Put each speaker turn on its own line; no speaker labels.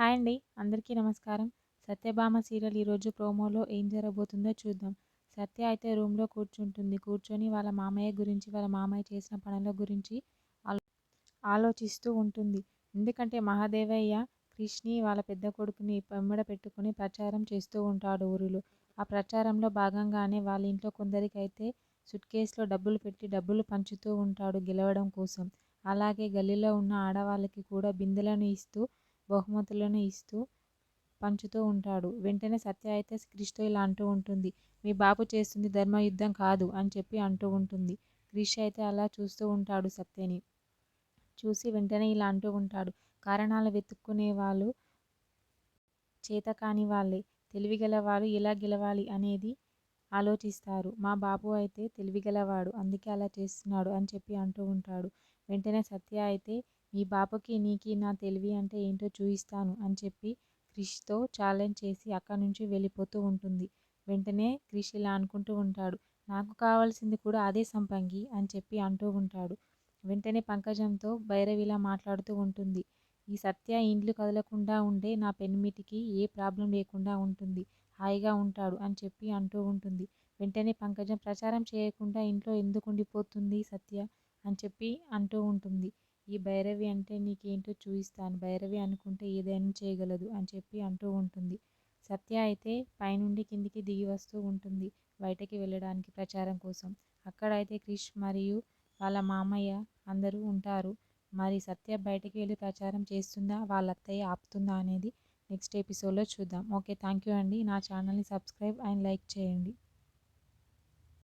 Hi అండి. అందరికీ నమస్కారం. సత్యభామ సీరియల్ ఈరోజు ప్రోమోలో ఏం జరగబోతుందో చూద్దాం. సత్య అయితే రూమ్లో కూర్చుంటుంది. కూర్చొని వాళ్ళ మామయ్య గురించి వాళ్ళ మామయ్య చేసిన పనుల గురించి ఆలోచిస్తూ ఉంటుంది. ఎందుకంటే మహాదేవయ్య కృష్ణి వాళ్ళ పెద్ద కొడుకుని పెమ్మడ పెట్టుకుని ప్రచారం చేస్తూ ఉంటాడు ఊరిలో. ఆ ప్రచారంలో భాగంగానే వాళ్ళ ఇంట్లో కొందరికైతే సుట్ కేసులో డబ్బులు పెట్టి డబ్బులు పంచుతూ ఉంటాడు గెలవడం కోసం. అలాగే గల్లీలో ఉన్న ఆడవాళ్ళకి కూడా బిందెలను ఇస్తూ బహుమతులను ఇస్తూ పంచుతూ ఉంటాడు. వెంటనే సత్య అయితే క్రిష్తో ఇలా అంటూ ఉంటుంది. మీ బాబు చేస్తుంది ధర్మయుద్ధం కాదు అని చెప్పి అంటూ ఉంటుంది. క్రిష్ అయితే అలా చూస్తూ ఉంటాడు సత్యని. చూసి వెంటనే ఇలా అంటూ ఉంటాడు. కారణాలు వెతుక్కునే వాళ్ళు చేత కాని వాళ్ళే. తెలివిగలవారు ఎలా గెలవాలి అనేది ఆలోచిస్తారు. మా బాబు అయితే తెలివిగలవాడు అందుకే అలా చేస్తున్నాడు అని చెప్పి అంటూ ఉంటాడు. వెంటనే సత్య అయితే మీ బాబుకి నీకి నా తెలివి అంటే ఏంటో చూయిస్తాను అని చెప్పి క్రిష్తో ఛాలెంజ్ చేసి అక్కడి నుంచి వెళ్ళిపోతూ ఉంటుంది. వెంటనే క్రిష్ ఇలా అనుకుంటూ ఉంటాడు నాకు కావాల్సింది కూడా అదే సంపంగి అని చెప్పి అంటూ ఉంటాడు. వెంటనే పంకజంతో భైరవిలా మాట్లాడుతూ ఉంటుంది ఈ సత్య ఇండ్లు కదలకుండా ఉండే నా పెన్మిటికి ఏ ప్రాబ్లం లేకుండా ఉంటుంది హాయిగా ఉంటాడు అని చెప్పి అంటూ ఉంటుంది. వెంటనే పంకజం ప్రచారం చేయకుండా ఇంట్లో ఎందుకు ఉండిపోతుంది సత్య అని చెప్పి అంటూ ఉంటుంది. ఈ భైరవి అంటే నీకేంటో చూయిస్తాను. భైరవి అనుకుంటే ఏదైనా చేయగలదు అని చెప్పి అంటూ ఉంటుంది. సత్య అయితే పైనుండి కిందికి దిగి వస్తూ ఉంటుంది బయటకి వెళ్ళడానికి ప్రచారం కోసం. అక్కడైతే క్రిష్ మరియు వాళ్ళ మామయ్య అందరూ ఉంటారు. మరి సత్య బయటకి వెళ్ళి ప్రచారం చేస్తుందా? వాళ్ళ అత్తయ్య ఆపుతుందా అనేది నెక్స్ట్ ఎపిసోడ్లో చూద్దాం. ఓకే థ్యాంక్ యూ అండి. నా ఛానల్ని సబ్స్క్రైబ్ అండ్ లైక్ చేయండి.